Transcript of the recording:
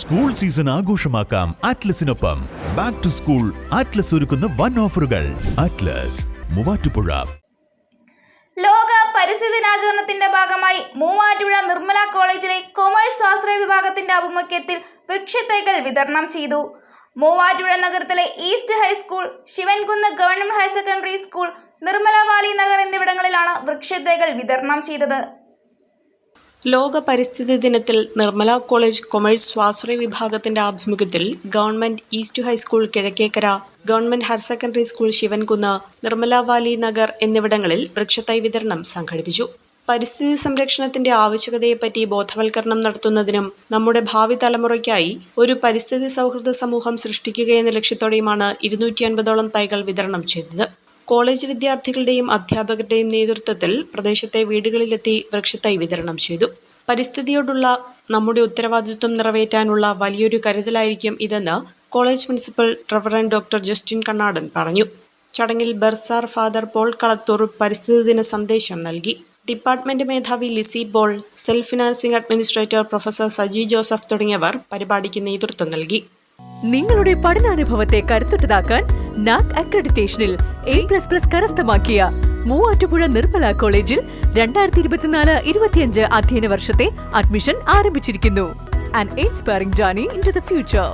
School season ആഘോഷമാക്കാം ആറ്റ്ലസിനൊപ്പം back to school atlas ഒരുക്കുന്ന വൺ ഓഫറുകൾ ആറ്റ്ലസ് മൂവാറ്റുപുഴ. ലോക പരിസ്ഥിതി ദിനാചരണത്തിന്റെ ഭാഗമായി മൂവാറ്റുപുഴ നിർമ്മല കോളേജിലെ കൊമേഴ്സ് സ്വാശ്രയ വിഭാഗത്തിന്റെ ആഭിമുഖ്യത്തിൽ വൃക്ഷത്തൈകൾ വിതരണം ചെയ്തു. മൂവാറ്റുപുഴ നഗരത്തിലെ east high school Sivankunnu government higher secondary school Nirmala valley Nagar എന്നിവിടങ്ങളിലാണ് വൃക്ഷത്തൈകൾ വിതരണം ചെയ്തത്. ലോക പരിസ്ഥിതി ദിനത്തിൽ നിർമ്മല കോളേജ് കൊമേഴ്സ് സ്വാശ്രയ വിഭാഗത്തിന്റെ ആഭിമുഖ്യത്തിൽ government east high school Kizhakkekara government higher secondary school Sivankunnu Nirmala valley Nagar എന്നിവിടങ്ങളിൽ വൃക്ഷത്തൈ വിതരണം സംഘടിപ്പിച്ചു. പരിസ്ഥിതി സംരക്ഷണത്തിന്റെ ആവശ്യകതയെപ്പറ്റി ബോധവൽക്കരണം നടത്തുന്നതിനും നമ്മുടെ ഭാവി തലമുറയ്ക്കായി ഒരു പരിസ്ഥിതി സൗഹൃദ സമൂഹം സൃഷ്ടിക്കുകയെന്ന ലക്ഷ്യത്തോടെയുമാണ് ഇരുന്നൂറ്റി അൻപതോളം തൈകൾ വിതരണം ചെയ്തത്. കോളേജ് വിദ്യാർത്ഥികളുടെയും അധ്യാപകരുടെയും നേതൃത്വത്തിൽ പ്രദേശത്തെ വീടുകളിലെത്തി വൃക്ഷത്തൈ വിതരണം ചെയ്തു. പരിസ്ഥിതിയോടുള്ള നമ്മുടെ ഉത്തരവാദിത്വം നിറവേറ്റാനുള്ള വലിയൊരു കരുതലായിരിക്കും ഇതെന്ന് college principal reverend doctor Justin Kannadan പറഞ്ഞു. ചടങ്ങിൽ ബർസാർ ഫാദർ പോൾ കളത്തൂർ പരിസ്ഥിതി ദിന സന്ദേശം നൽകി. ഡിപ്പാർട്ട്മെന്റ് മേധാവി Lissy ball self financing administrator professor Saji Joseph തുടങ്ങിയവർ പരിപാടിക്ക് നേതൃത്വം നൽകി. നിങ്ങളുടെ പഠനാനുഭവത്തെ കരുത്തുറ്റതാക്കാൻ നാക് അക്രഡിറ്റേഷനിൽ എ പ്ലസ് പ്ലസ് കരസ്ഥമാക്കിയ മൂവാറ്റുപുഴ നിർമ്മല കോളേജിൽ രണ്ടായിരത്തി ഇരുപത്തിനാല് ഇരുപത്തിയഞ്ച് അധ്യയന വർഷത്തെ അഡ്മിഷൻ ആരംഭിച്ചിരിക്കുന്നു. And inspiring journey into the future